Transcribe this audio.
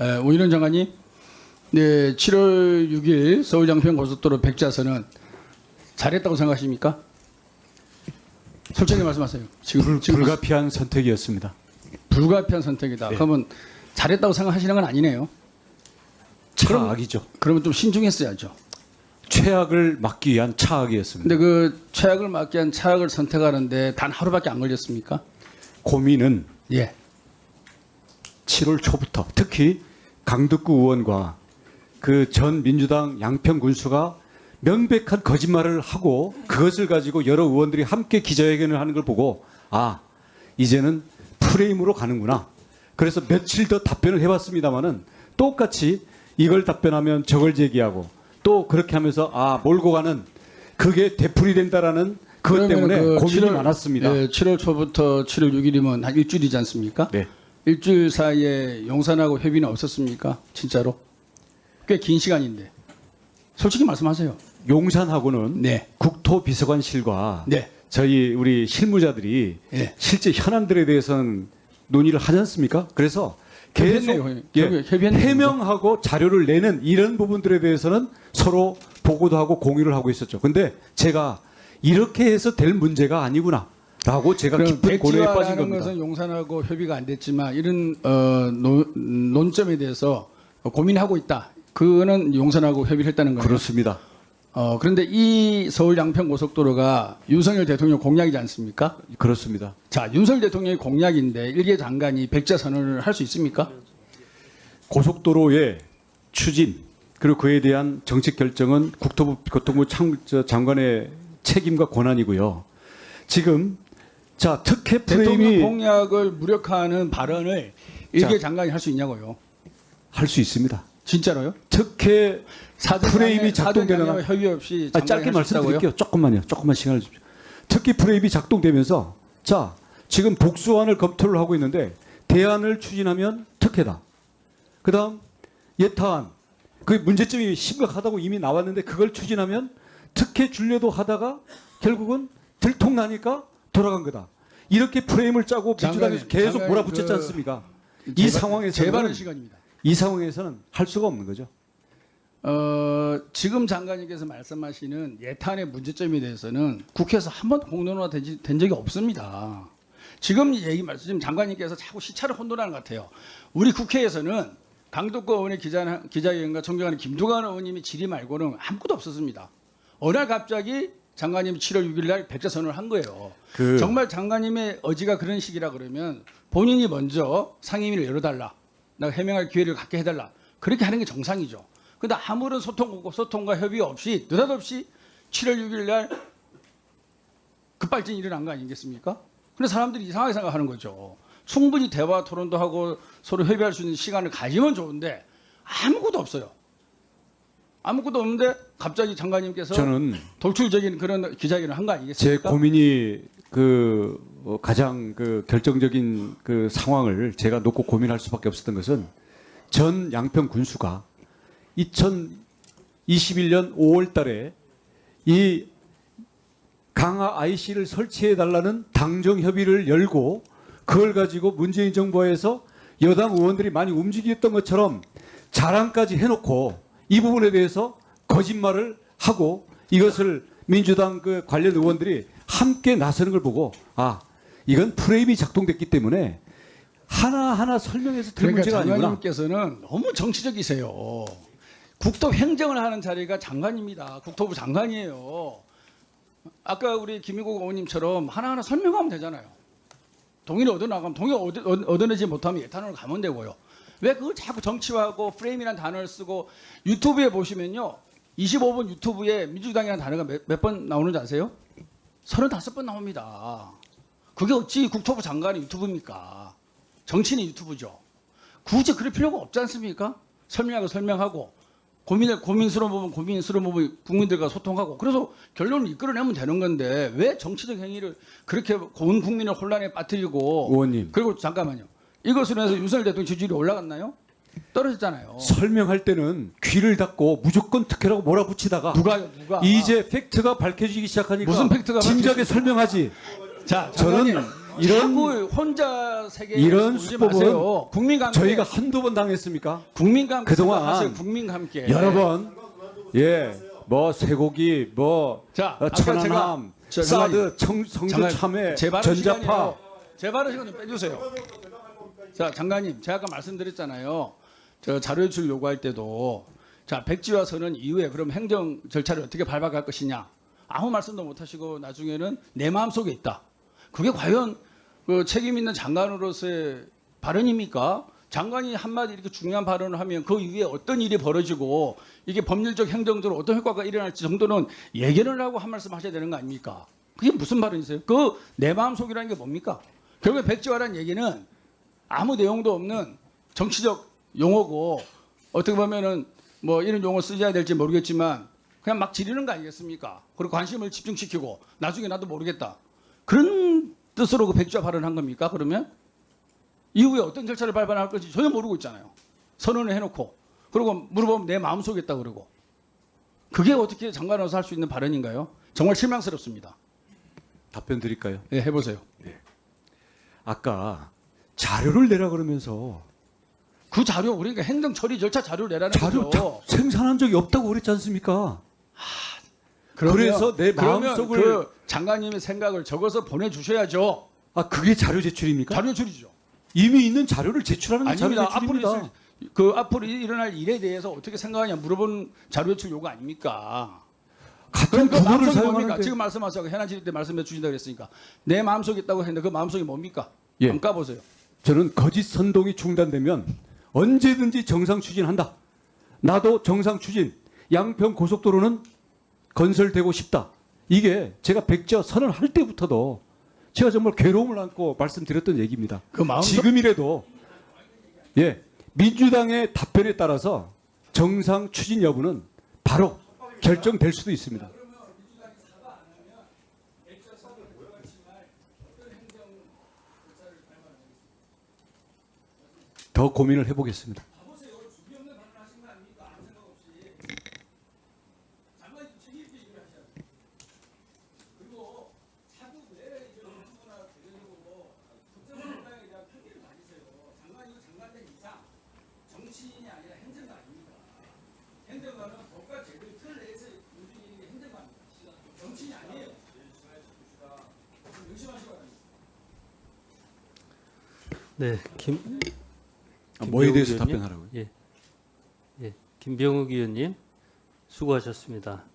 에, 오인원 장관님, 네, 7월 6일 서울 양평 고속도로 백자선은 잘했다고 생각하십니까? 솔직히 말씀하세요. 지금 불, 지금 불가피한 선택이었습니다. 불가피한 선택이다. 네. 그러면 잘했다고 생각하시는 건 아니네요. 차악이죠. 그러면 좀 신중했어야죠. 최악을 막기 위한 차악이었습니다. 근데 그 최악을 막기 위한 차악을 선택하는데 단 하루밖에 안 걸렸습니까? 고민은 예. 7월 초부터 특히 강덕구 의원과 그 전 민주당 양평 군수가 명백한 거짓말을 하고 그것을 가지고 여러 의원들이 함께 기자회견을 하는 걸 보고 아 이제는 프레임으로 가는구나. 그래서 며칠 더 답변을 해봤습니다마는 똑같이 이걸 답변하면 저걸 제기하고 또 그렇게 하면서 아 몰고 가는 그게 되풀이 된다라는 그것 때문에 그 고민이 7월 많았습니다. 예, 7월 초부터 7월 6일이면 한 일주일이지 않습니까? 네. 일주일 사이에 용산하고 협의는 없었습니까? 진짜로? 꽤 긴 시간인데. 솔직히 말씀하세요. 용산하고는 네. 국토비서관실과 네. 저희 우리 실무자들이 예. 실제 현안들에 대해서는 논의를 하지 않습니까? 그래서 계속 협의했네요. 예, 협의- 협의했네요. 해명하고 자료를 내는 이런 부분들에 대해서는 서로 보고도 하고 공유를 하고 있었죠. 근데 제가 이렇게 해서 될 문제가 아니구나 라고 제가 깊은 고뇌에 빠진 겁니다. 것은 용산하고 협의가 안 됐지만 이런 어, 논, 논점에 대해서 고민하고 있다. 그거는 용산하고 협의를 했다는 거예요. 그렇습니다. 어, 그런데 이 서울 양평 고속도로가 윤석열 대통령 공약이지 않습니까? 그렇습니다. 자, 윤석열 대통령의 공약인데 일개 장관이 백자 선언을 할 수 있습니까? 고속도로의 추진 그리고 그에 대한 정책 결정은 국토부 교통부 참- 저 장관의 책임과 권한이고요. 지금 자 특혜 대통령 프레임이 공약을 무력화하는 발언을 일개 자. 장관이 할 수 있냐고요? 할 수 있습니다. 진짜로요? 특혜 프레임이 작동되는 협의 없이 아, 장관이 짧게 할수 있다고요? 말씀드릴게요. 조금만요. 조금만 시간을 주십시오. 특히 프레임이 작동되면서 자 지금 복수안을 검토를 하고 있는데 대안을 추진하면 특혜다. 그다음 예타안 그 문제점이 심각하다고 이미 나왔는데 그걸 추진하면 특혜 줄려도 하다가 결국은 들통나니까 돌아간 거다. 이렇게 프레임을 짜고 민주당에서 계속 장관님, 몰아붙였지 그 않습니까? 이 제발- 상황에서는 시간입니다. 이 상황에서는 할 수가 없는 거죠. 어, 지금 장관님께서 말씀하시는 예탄의 문제점에 대해서는 국회에서 한 번도 공론화 된, 된 적이 없습니다. 지금 얘기 말씀, 지금 장관님께서 자꾸 시차를 혼돈하는 것 같아요. 우리 국회에서는 강덕구 의원의 기자, 기자회견과 존경하는 김두관 의원님이 질의 말고는 아무것도 없었습니다. 어느 날 갑자기 장관님이 7월 6일 날 백자 선언을 한 거예요. 그 정말 장관님의 의지가 그런 식이라 그러면 본인이 먼저 상임위를 열어달라. 나 해명할 기회를 갖게 해달라. 그렇게 하는 게 정상이죠. 근데 아무런 소통, 소통과 협의 없이 느닷없이 7월 6일 날 급발진이 일어난 거 아니겠습니까? 근데 사람들이 이상하게 생각하는 거죠. 충분히 대화 토론도 하고 서로 협의할 수 있는 시간을 가지면 좋은데 아무것도 없어요. 아무것도 없는데 갑자기 장관님께서 저는 돌출적인 그런 기자회견을 한거제 아니겠습니까? 고민이 그 어, 가장 그 결정적인 그 상황을 제가 놓고 고민할 수밖에 없었던 것은 전 양평 군수가 2021년 5월 달에 이 강화 IC를 설치해 달라는 당정 협의를 열고 그걸 가지고 문재인 정부에서 여당 의원들이 많이 움직였던 것처럼 자랑까지 해놓고 이 부분에 대해서 거짓말을 하고 이것을 민주당 그 관련 의원들이 함께 나서는 걸 보고 아 이건 프레임이 작동됐기 때문에 하나 하나 설명해서 될 그러니까 문제가 아니구나. 장관님께서는 너무 정치적이세요. 국토 행정을 하는 자리가 장관입니다. 국토부 장관이에요. 아까 우리 김일국 의원님처럼 하나하나 설명하면 되잖아요. 동의를 얻어나가면 동의 얻어, 얻어내지 못하면 예탄으로 가면 되고요. 왜 그걸 자꾸 정치화하고 프레임이라는 단어를 쓰고 유튜브에 보시면요. 25분 유튜브에 민주당이라는 단어가 몇 번 나오는지 아세요? 35번 나옵니다. 그게 어찌 국토부 장관의 유튜브입니까? 정치인의 유튜브죠. 굳이 그럴 필요가 없지 않습니까? 설명하고 설명하고 고민을 고민스러운 부분 고민스러운 부분 국민들과 소통하고 그래서 결론을 이끌어내면 되는 건데 왜 정치적 행위를 그렇게 온 국민을 혼란에 빠뜨리고 의원님 그리고 잠깐만요. 이것으로 해서 윤석열 대통령 지지율이 올라갔나요? 떨어졌잖아요. 설명할 때는 귀를 닫고 무조건 특혜라고 몰아붙이다가 누가요? 누가? 이제 팩트가 밝혀지기 시작하니까 무슨 팩트가 진작에 설명하지. 자, 저는 이런 혼자 세계에 이런 수법은. 국민과 함께 저희가 한두 번 당했습니까? 국민과 함께 그동안 생각하세요. 국민과 함께 여러 번, 예, 뭐 쇠고기, 뭐 자, 어, 천안함, 사드, 청, 성주 발언 전자파. 시간이에요. 제 발언 시간 좀 빼주세요. 자, 장관님, 제가 아까 말씀드렸잖아요. 저 자료 제출 요구할 때도 자 백지화 선언 이후에 그럼 행정 절차를 어떻게 밟아갈 것이냐 아무 말씀도 못 하시고 나중에는 내 마음 속에 있다. 그게 과연 그 책임 있는 장관으로서의 발언입니까? 장관이 한마디 이렇게 중요한 발언을 하면 그 이후에 어떤 일이 벌어지고 이게 법률적 행정적으로 어떤 효과가 일어날지 정도는 예견을 하고 한 말씀 하셔야 되는 거 아닙니까? 그게 무슨 발언이세요? 그 내 마음속이라는 게 뭡니까? 결국에 백지화라는 얘기는 아무 내용도 없는 정치적 용어고 어떻게 보면은 뭐 이런 용어 쓰셔야 될지 모르겠지만 그냥 막 지르는 거 아니겠습니까? 그리고 관심을 집중시키고 나중에 나도 모르겠다. 그런 뜻으로 그 백지화 발언한 겁니까? 그러면 이후에 어떤 절차를 밟아나갈 건지 전혀 모르고 있잖아요. 선언을 해놓고 그리고 물어보면 내 마음속에 있다 그러고 그게 어떻게 장관으로서 할 수 있는 발언인가요? 정말 실망스럽습니다. 답변 드릴까요? 예, 해보세요. 아까 자료를 내라 그러면서 그 자료 우리가 행정 처리 절차 자료를 내라는 자료 거죠. 자- 생산한 적이 없다고 그랬지 않습니까? 그러면- 그래서 내 그러면 마음속을- 그 장관님의 생각을 적어서 보내주셔야죠. 아 그게 자료 제출입니까? 자료 줄이죠. 이미 있는 자료를 제출하는 게 자료 아닙니다. 앞으로 제출입니다. 있을 그 앞으로 일어날 일에 대해서 어떻게 생각하냐 물어본 자료 제출 요구 아닙니까? 같은 그럼 그 구호를 마음속이 뭡니까? 사용하는데 지금 말씀하시고 해나 지릴 때 말씀해 주신다 그랬으니까 내 마음속에 있다고 했는데 그 마음속이 뭡니까? 예. 한번 까보세요. 저는 거짓 선동이 중단되면 언제든지 정상 추진한다. 나도 정상 추진. 양평 고속도로는 건설되고 싶다. 이게 제가 백지화 선언 할 때부터도 제가 정말 괴로움을 안고 말씀드렸던 얘기입니다. 그 마음속 지금이라도 예 민주당의 답변에 따라서 정상 추진 여부는 바로 결정될 수도 있습니다. 더 고민을 해보겠습니다. 네, 김, 아, 뭐에 대해서 의원님? 답변하라고요? 예, 예, 김병욱 의원님 수고하셨습니다.